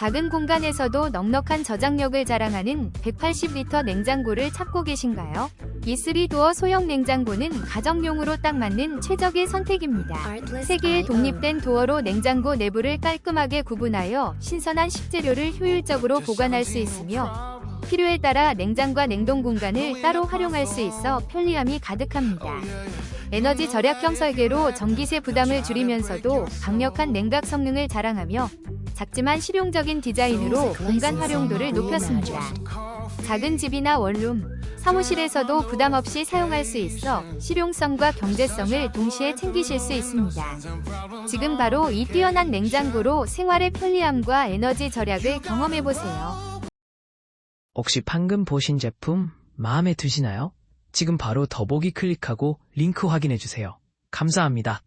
작은 공간에서도 넉넉한 저장력을 자랑하는 180리터 냉장고를 찾고 계신가요? E3 도어 소형 냉장고는 가정용으로 딱 맞는 최적의 선택입니다. 세 개의 독립된 도어로 냉장고 내부를 깔끔하게 구분하여 신선한 식재료를 효율적으로 보관할 수 있으며 필요에 따라 냉장과 냉동 공간을 따로 활용할 수 있어 편리함이 가득합니다. 에너지 절약형 설계로 전기세 부담을 줄이면서도 강력한 냉각 성능을 자랑하며 작지만 실용적인 디자인으로 공간 활용도를 높였습니다. 작은 집이나 원룸, 사무실에서도 부담 없이 사용할 수 있어 실용성과 경제성을 동시에 챙기실 수 있습니다. 지금 바로 이 뛰어난 냉장고로 생활의 편리함과 에너지 절약을 경험해 보세요. 혹시 방금 보신 제품 마음에 드시나요? 지금 바로 더보기 클릭하고 링크 확인해 주세요. 감사합니다.